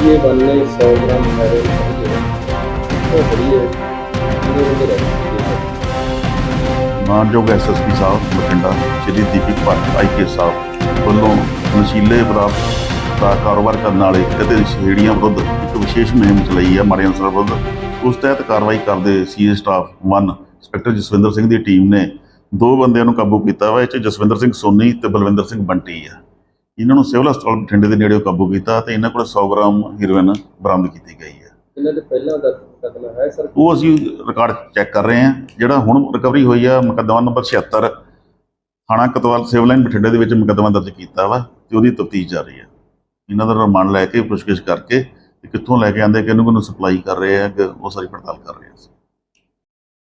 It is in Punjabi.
ਇਹ ਬੰਨੇ 100 ਗ੍ਰਾਮ ਹੈਰੋਇਨ ਖਰੀਦੇ ਉਹ ਬੜੀ ਹੈ। ਉਹਦੇ ਵਿੱਚ ਰਹਿ ਮਾਨਯੋਗ ਐਸਐਸਪੀ ਸਾਹਿਬ, ਬਠਿੰਡਾ, ਸ਼੍ਰੀ ਦੀਪਕ ਭੱਟ ਆਈਕੇ ਸਾਹਿਬ ਵੱਲੋਂ ਨਸ਼ੀਲੇ ਪਦਾਰਥ ਦਾ ਕਾਰੋਬਾਰ ਕਰਨ ਵਾਲੇ ਅਤੇ ਸ਼ੇੜੀਆਂ ਵਿਰੁੱਧ ਇੱਕ ਵਿਸ਼ੇਸ਼ ਮੁਹਿੰਮ ਚਲਾਈ ਹੈ ਮਾੜੇ ਅਨਸਰਾਂ ਵਿਰੁੱਧ। ਉਸ ਤਹਿਤ ਕਾਰਵਾਈ ਕਰਦੇ CA staff 1 inspector Jaswinder Singh ਦੀ ਟੀਮ ਨੇ ਦੋ ਬੰਦਿਆਂ ਨੂੰ ਕਾਬੂ ਕੀਤਾ ਵਾ, ਇਹ ਚ ਜਸਵਿੰਦਰ ਸਿੰਘ ਸੋਨੀ ਤੇ ਬਲਵਿੰਦਰ ਸਿੰਘ ਬੰਟੀ ਆ। ਇਹਨਾਂ ਨੂੰ ਸਿਵਲ ਹਸਪਤਾਲ ਬਠਿੰਡੇ ਦੇ ਨੇੜੇ ਕਾਬੂ ਕੀਤਾ ਤੇ ਇਹਨਾਂ ਕੋਲ 100 ਗ੍ਰਾਮ ਹੀਰੋਇਨ ਬਰਾਮਦ ਕੀਤੀ ਗਈ ਹੈ। ਇਹਨਾਂ ਦੇ ਪਹਿਲਾਂ ਦਾ ਕਦਮ ਹੈ ਸਰ? ਉਹ ਅਸੀਂ ਰਿਕਾਰਡ ਚੈੱਕ ਕਰ ਰਹੇ ਹਾਂ। ਜਿਹੜਾ ਹੁਣ ਰਿਕਵਰੀ ਹੋਈ ਆ ਮੁਕੱਦਮਾ ਨੰਬਰ 76 ਥਾਣਾ ਕਤਵਾਲ ਸਿਵਲ ਲਾਈਨ ਬਠਿੰਡੇ ਦੇ ਵਿੱਚ ਮੁਕੱਦਮਾ ਦਰਜ ਕੀਤਾ ਵਾ ਤੇ ਉਹਦੀ ਤਫਤੀਸ਼ ਜਾਰੀ ਹੈ। ਇਹਨਾਂ ਦਾ ਰਿਮਾਂਡ ਲੈ ਕੇ ਪੁੱਛਗਿੱਛ ਕਰਕੇ ਕਿੱਥੋਂ ਲੈ ਕੇ ਆਂਦੇ ਕਿਹਨੂੰ ਕਿਹਨੂੰ ਸਪਲਾਈ ਕਰ ਰਹੇ ਆ ਉਹ ਸਾਰੀ ਪੜਤਾਲ ਕਰ ਰਹੇ ਅਸੀਂ।